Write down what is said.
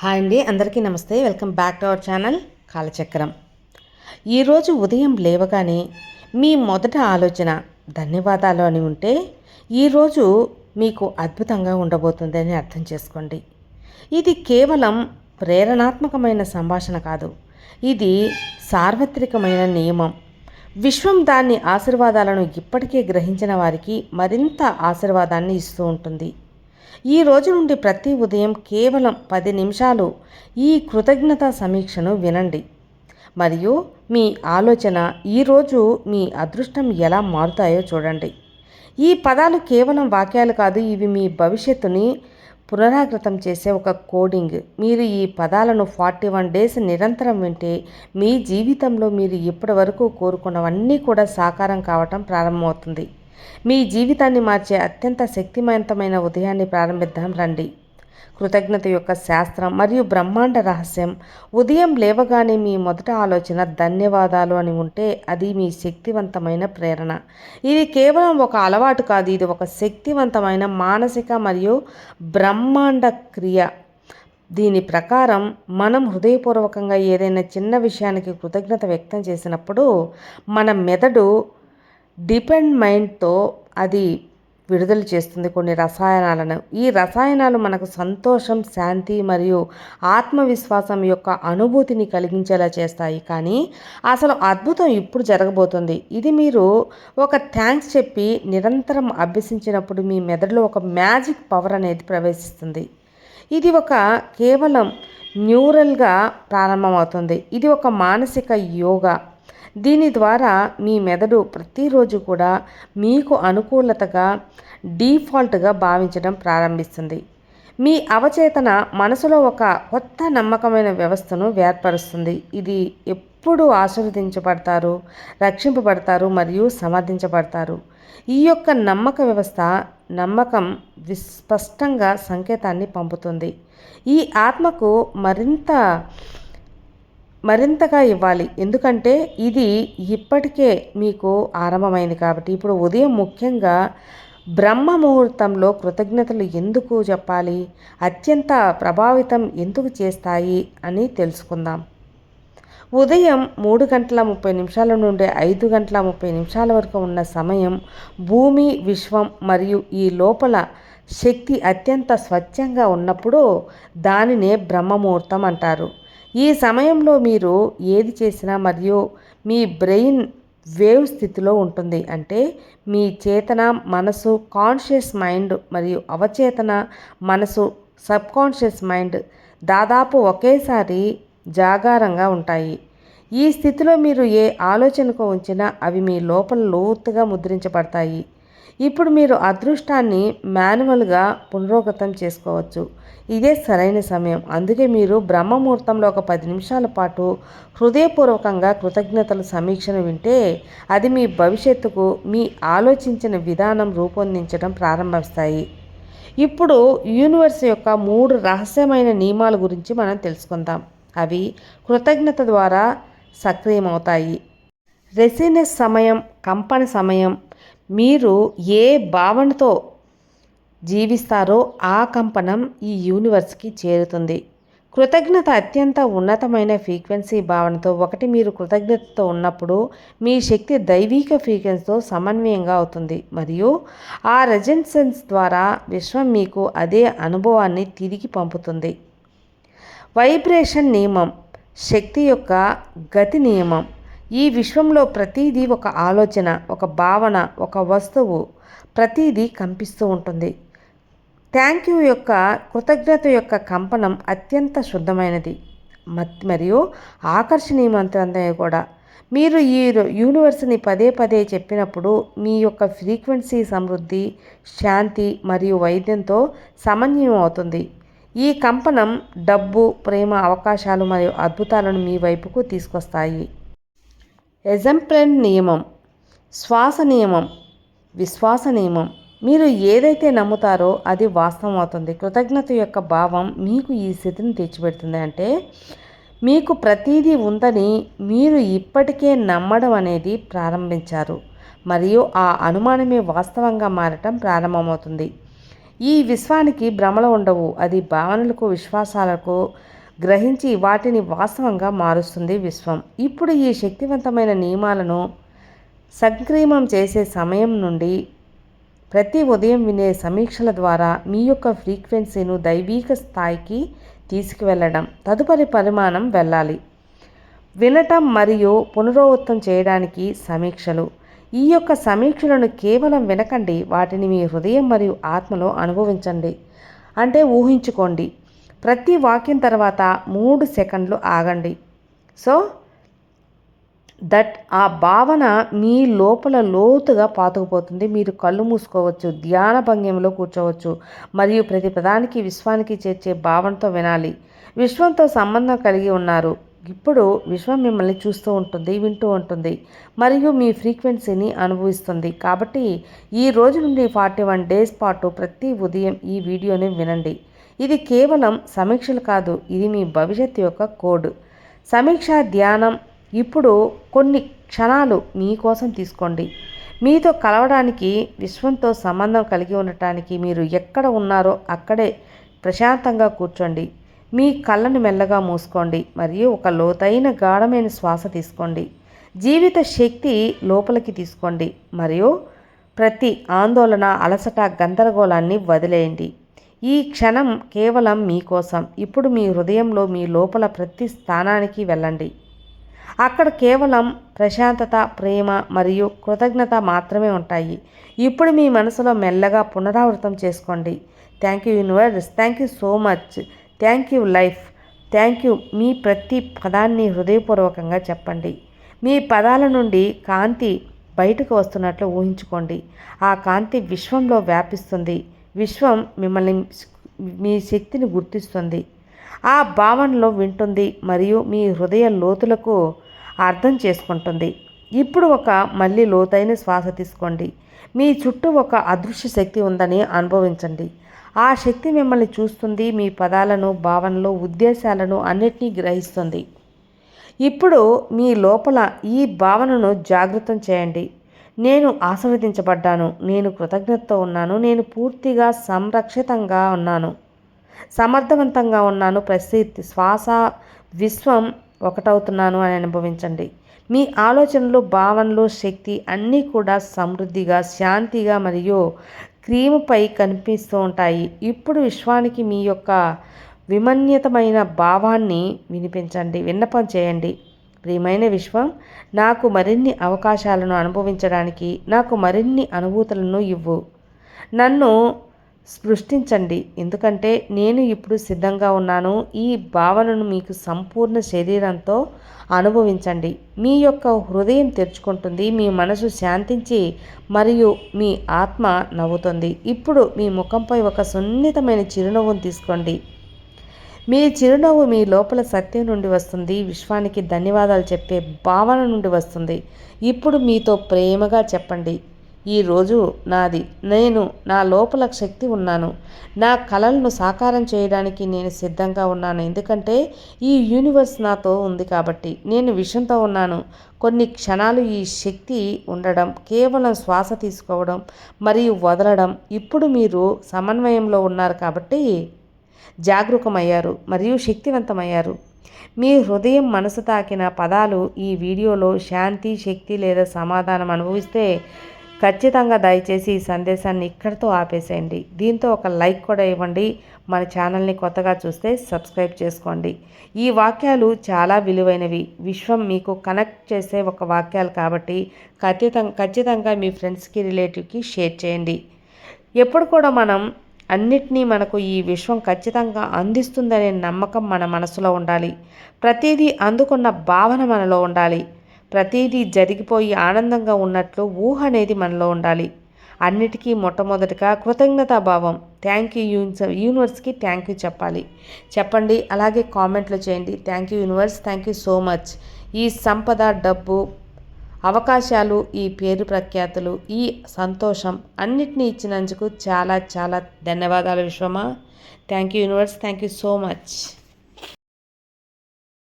Hi అండి అందరికీ నమస్తే. Welcome back to our channel Kalachakram. ఈరోజు ఉదయం లేవగానే మీ మొదట ఆలోచన ధన్యవాదాలు అని ఉంటే ఈరోజు మీకు అద్భుతంగా ఉండబోతుందని అర్థం చేసుకోండి. ఇది కేవలం ప్రేరణాత్మకమైన సంభాషణ కాదు. ఇది సార్వత్రికమైన నియమం. విశ్వం దాని ఆశీర్వాదాలను ఇప్పటికే గ్రహించిన వారికి మరింత ఆశీర్వాదాన్ని ఇస్తూ ఉంటుంది. ఈ రోజు నుండి ప్రతి ఉదయం కేవలం పది నిమిషాలు ఈ కృతజ్ఞత సమీక్షను వినండి. మరియు మీ ఆలోచన ఈరోజు మీ అదృష్టం ఎలా మారుతాయో చూడండి. ఈ పదాలు కేవలం వాక్యాలు కాదు ఇవి మీ భవిష్యత్తుని పునరాగృతం చేసే ఒక కోడింగ్. మీరు ఈ పదాలను ఫార్టీ వన్ డేస్ నిరంతరం వింటే మీ జీవితంలో మీరు ఇప్పటి వరకు కోరుకున్నవన్నీ కూడా సాకారం కావటం ప్రారంభమవుతుంది. మీ జీవితాన్ని మార్చే అత్యంత శక్తివంతమైన ఉదయాన్ని ప్రారంభిద్దాం రండి. కృతజ్ఞత యొక్క శాస్త్రం మరియు బ్రహ్మాండ రహస్యం. ఉదయం లేవగానే మీ మొదట ఆలోచన ధన్యవాదాలు అని ఉంటే అది మీ శక్తివంతమైన ప్రేరణ. ఇది కేవలం ఒక అలవాటు కాదు ఇది ఒక శక్తివంతమైన మానసిక మరియు బ్రహ్మాండ క్రియ. దీని ప్రకారం మనం హృదయపూర్వకంగా ఏదైనా చిన్న విషయానికి కృతజ్ఞత వ్యక్తం చేసినప్పుడు మన మెదడు డిపెండ్ మైండ్తో అది విడుదల చేస్తుంది కొన్ని రసాయనాలను. ఈ రసాయనాలు మనకు సంతోషం శాంతి మరియు ఆత్మవిశ్వాసం యొక్క అనుభూతిని కలిగించేలా చేస్తాయి. కానీ అసలు అద్భుతం ఇప్పుడు జరగబోతుంది. ఇది మీరు ఒక థ్యాంక్స్ చెప్పి నిరంతరం అభ్యసించినప్పుడు మీ మెదడులో ఒక మ్యాజిక్ పవర్ అనేది ప్రవేశిస్తుంది. ఇది ఒక కేవలం న్యూరల్గా ప్రారంభమవుతుంది. ఇది ఒక మానసిక యోగా. దీని ద్వారా మీ మెదడు ప్రతిరోజు కూడా మీకు అనుకూలతగా డీఫాల్ట్గా భావించడం ప్రారంభిస్తుంది. మీ అవచేతన మనసులో ఒక కొత్త నమ్మకమైన వ్యవస్థను ఏర్పరుస్తుంది. ఇది ఎప్పుడు ఆశీర్వదించబడతారు రక్షింపబడతారు మరియు సమర్థించబడతారు. ఈ యొక్క నమ్మక వ్యవస్థ నమ్మకం విస్పష్టంగా సంకేతాన్ని పంపుతుంది. ఈ ఆత్మకు మరింత మరింతగా ఇవ్వాలి. ఎందుకంటే ఇది ఇప్పటికే మీకు ఆరంభమైంది కాబట్టి ఇప్పుడు ఉదయం ముఖ్యంగా బ్రహ్మ ముహూర్తంలో కృతజ్ఞతలు ఎందుకు చెప్పాలి? అత్యంత ప్రభావితం ఎందుకు చేస్తాయి? అని తెలుసుకుందాం. ఉదయం మూడు గంటల ముప్పై నిమిషాల నుండి ఐదు గంటల ముప్పై నిమిషాల వరకు ఉన్న సమయం భూమి విశ్వం మరియు ఈ లోపల శక్తి అత్యంత స్వచ్ఛంగా ఉన్నప్పుడు దానినే బ్రహ్మముహూర్తం అంటారు. ఈ సమయంలో మీరు ఏది చేసినా మరియు మీ బ్రెయిన్ వేవ్ స్థితిలో ఉంటుంది. అంటే మీ చేతన మనసు కాన్షియస్ మైండ్ మరియు అవచేతన మనసు సబ్ కాన్షియస్ మైండ్ దాదాపు ఒకేసారి జాగారంగా ఉంటాయి. ఈ స్థితిలో మీరు ఏ ఆలోచనకు ఉంచినా అవి మీ లోపల లోతుగా ముద్రించబడతాయి. ఇప్పుడు మీరు అదృష్టాన్ని మాన్యువల్గా పునరోగతం చేసుకోవచ్చు. ఇదే సరైన సమయం. అందుకే మీరు బ్రహ్మముహూర్తంలో ఒక పది నిమిషాల పాటు హృదయపూర్వకంగా కృతజ్ఞతల సమీక్షను వింటే అది మీ భవిష్యత్తుకు మీ ఆలోచించిన విధానం రూపొందించడం ప్రారంభిస్తాయి. ఇప్పుడు యూనివర్స్ యొక్క మూడు రహస్యమైన నియమాల గురించి మనం తెలుసుకుందాం. అవి కృతజ్ఞత ద్వారా సక్రియమవుతాయి. రెసినెస్ సమయం కంపన సమయం మీరు ఏ భావనతో జీవిస్తారో ఆ కంపనం ఈ యూనివర్స్కి చేరుతుంది. కృతజ్ఞత అత్యంత ఉన్నతమైన ఫ్రీక్వెన్సీ భావనతో ఒకటి మీరు కృతజ్ఞతతో ఉన్నప్పుడు మీ శక్తి దైవిక ఫ్రీక్వెన్సీతో సమన్వయంగా అవుతుంది. మరియు ఆ రెజెన్సెన్స్ ద్వారా విశ్వం మీకు అదే అనుభవాన్ని తిరిగి పంపుతుంది. వైబ్రేషన్ నియమం శక్తి యొక్క గతి నియమం. ఈ విశ్వంలో ప్రతిదీ ఒక ఆలోచన ఒక భావన ఒక వస్తువు ప్రతిదీ కంపిస్తూ ఉంటుంది. థ్యాంక్ యూ యొక్క కృతజ్ఞత యొక్క కంపనం అత్యంత శుద్ధమైనది. మరియు ఆకర్షణీయమంతమైనది కూడా. మీరు ఈ యూనివర్స్ని పదే పదే చెప్పినప్పుడు మీ యొక్క ఫ్రీక్వెన్సీ సమృద్ధి శాంతి మరియు వైద్యంతో సమన్వయం అవుతుంది. ఈ కంపనం డబ్బు ప్రేమ అవకాశాలు మరియు అద్భుతాలను మీ వైపుకు తీసుకొస్తాయి. ఎజంప్లెన్ నియమం. శ్వాస నియమం. విశ్వాస నియమం. మీరు ఏదైతే నమ్ముతారో అది వాస్తవం అవుతుంది. కృతజ్ఞత యొక్క భావం మీకు ఈ స్థితిని తెచ్చిపెడుతుంది. అంటే మీకు ప్రతీదీ ఉందని మీరు ఇప్పటికే నమ్మడం అనేది ప్రారంభించారు. మరియు ఆ అనుమానమే వాస్తవంగా మారటం ప్రారంభమవుతుంది. ఈ విశ్వానికి భ్రమలు ఉండవు. అది భావనలకు విశ్వాసాలకు గ్రహించి వాటిని వాస్తవంగా మారుస్తుంది విశ్వం. ఇప్పుడు ఈ శక్తివంతమైన నియమాలను సంక్రీమం చేసే సమయం నుండి ప్రతి ఉదయం వినే సమీక్షల ద్వారా మీ యొక్క ఫ్రీక్వెన్సీను దైవీక స్థాయికి తీసుకువెళ్ళడం తదుపరి పరిమాణం వెళ్ళాలి. వినటం మరియు పునరావృతం చేయడానికి సమీక్షలు. ఈ యొక్క సమీక్షలను కేవలం వినకండి వాటిని మీ హృదయం మరియు ఆత్మలో అనుభవించండి. అంటే ఊహించుకోండి. ప్రతి వాక్యం తర్వాత మూడు సెకండ్లు ఆగండి. సో దట్ ఆ భావన మీ లోపల లోతుగా పాతుకుపోతుంది. మీరు కళ్ళు మూసుకోవచ్చు ధ్యాన భంగ్యంలో కూర్చోవచ్చు మరియు ప్రతి పదానికి విశ్వానికి చేర్చే భావనతో వినాలి. విశ్వంతో సంబంధం కలిగి ఉన్నారు. ఇప్పుడు విశ్వం మిమ్మల్ని చూస్తూ ఉంటుంది వింటూ ఉంటుంది మరియు మీ ఫ్రీక్వెన్సీని అనుభవిస్తుంది. కాబట్టి ఈ రోజు నుండి ఫార్టీ వన్ డేస్ పాటు ప్రతి ఉదయం ఈ వీడియోని వినండి. ఇది కేవలం సమీక్షలు కాదు ఇది మీ భవిష్యత్తు యొక్క కోడ్. సమీక్ష ధ్యానం ఇప్పుడు కొన్ని క్షణాలు మీకోసం తీసుకోండి. మీతో కలవడానికి విశ్వంతో సంబంధం కలిగి ఉండటానికి మీరు ఎక్కడ ఉన్నారో అక్కడే ప్రశాంతంగా కూర్చోండి. మీ కళ్ళను మెల్లగా మూసుకోండి. మరియు ఒక లోతైన గాఢమైన శ్వాస తీసుకోండి. జీవిత శక్తి లోపలికి తీసుకోండి. మరియు ప్రతి ఆందోళన అలసట గందరగోళాన్ని వదిలేయండి. ఈ క్షణం కేవలం మీకోసం ఇప్పుడు మీ హృదయంలో మీ లోపల ప్రతి స్థానానికి వెళ్ళండి. అక్కడ కేవలం ప్రశాంతత ప్రేమ మరియు కృతజ్ఞత మాత్రమే ఉంటాయి. ఇప్పుడు మీ మనసులో మెల్లగా పునరావృతం చేసుకోండి. Thank you universe thank you so much thank you life thank you మీ ప్రతి పదాన్ని హృదయపూర్వకంగా చెప్పండి. మీ పదాల నుండి కాంతి బయటకు వస్తున్నట్లు ఊహించుకోండి. ఆ కాంతి విశ్వంలో వ్యాపిస్తుంది. విశ్వం మిమ్మల్ని మీ శక్తిని గుర్తిస్తుంది. ఆ భావనలో వింటుంది మరియు మీ హృదయ లోతులకు అర్థం చేసుకుంటుంది. ఇప్పుడు ఒక మళ్ళీ లోతైన శ్వాస తీసుకోండి. మీ చుట్టూ ఒక అదృశ్య శక్తి ఉందని అనుభవించండి. ఆ శక్తి మిమ్మల్ని చూస్తుంది మీ పదాలను భావనలు ఉద్దేశాలను అన్నిటినీ గ్రహిస్తుంది. ఇప్పుడు మీ లోపల ఈ భావనను జాగృతం చేయండి. నేను ఆశీర్వదించబడ్డాను నేను కృతజ్ఞతతో ఉన్నాను నేను పూర్తిగా సంరక్షితంగా ఉన్నాను. సమర్థవంతంగా ఉన్నాను. ప్రసిద్ధి శ్వాస విశ్వం ఒకటవుతున్నాను అని అనుభవించండి. మీ ఆలోచనలు భావనలు శక్తి అన్నీ కూడా సమృద్ధిగా శాంతిగా మరియు క్రీముపై కనిపిస్తూ ఉంటాయి. ఇప్పుడు విశ్వానికి మీ యొక్క విమన్యతమైన భావాన్ని వినిపించండి విన్నపం చేయండి. ప్రియమైన విశ్వం నాకు మరిన్ని అవకాశాలను అనుభవించడానికి నాకు మరిన్ని అనుభూతులను ఇవ్వు. నన్ను సృష్టించండి. ఎందుకంటే నేను ఇప్పుడు సిద్ధంగా ఉన్నాను. ఈ భావనను మీకు సంపూర్ణ శరీరంతో అనుభవించండి. మీ యొక్క హృదయం తెరుచుకుంటుంది. మీ మనసు శాంతించి మరియు మీ ఆత్మ నవ్వుతుంది. ఇప్పుడు మీ ముఖంపై ఒక సున్నితమైన చిరునవ్వును తీసుకోండి. మీ చిరునవ్వు మీ లోపల సత్యం నుండి వస్తుంది. విశ్వానికి ధన్యవాదాలు చెప్పే భావన నుండి వస్తుంది. ఇప్పుడు మీతో ప్రేమగా చెప్పండి. ఈరోజు నాది. నేను నా లోపల శక్తి ఉన్నాను. నా కళలను సాకారం చేయడానికి నేను సిద్ధంగా ఉన్నాను. ఎందుకంటే ఈ యూనివర్స్ నాతో ఉంది కాబట్టి నేను విషంతో ఉన్నాను. కొన్ని క్షణాలు ఈ శక్తి ఉండడం కేవలం శ్వాస తీసుకోవడం మరియు వదలడం ఇప్పుడు మీరు సమన్వయంలో ఉన్నారు కాబట్టి జాగరూకమయ్యారు మరియు శక్తివంతమయ్యారు. మీ హృదయం మనసు తాకిన పదాలు ఈ వీడియోలో శాంతి శక్తి లేదా సమాధానం అనుభవిస్తే ఖచ్చితంగా దయచేసి ఈ సందేశాన్ని ఇక్కడితో ఆపేసేయండి. దీంతో ఒక లైక్ కూడా ఇవ్వండి. మన ఛానల్ని కొత్తగా చూస్తే సబ్స్క్రైబ్ చేసుకోండి. ఈ వాక్యాలు చాలా విలువైనవి. విశ్వం మీకు కనెక్ట్ చేసే ఒక వాక్యాలు కాబట్టి ఖచ్చితంగా ఖచ్చితంగా మీ ఫ్రెండ్స్కి రిలేటివ్కి షేర్ చేయండి. ఎప్పుడు కూడా మనం అన్నిటినీ మనకు ఈ విశ్వం ఖచ్చితంగా అందిస్తుందనే నమ్మకం మన మనసులో ఉండాలి. ప్రతిదీ అందుకున్న భావన మనలో ఉండాలి. ప్రతిదీ జరిగిపోయి ఆనందంగా ఉన్నట్లు ఊహ అనేది మనలో ఉండాలి. అన్నిటికీ మొట్టమొదటిగా కృతజ్ఞతాభావం. థ్యాంక్ యూ యూనివర్స్కి థ్యాంక్ యూ చెప్పాలి. చెప్పండి అలాగే కామెంట్లు చేయండి. Thank you universe thank you so much. ఈ సంపద డబ్బు అవకాశాలు ఈ పేరు ప్రఖ్యాతులు ఈ సంతోషం అన్నిటినీ ఇచ్చినందుకు చాలా చాలా ధన్యవాదాలు విశ్వమా thank you universe thank you so much.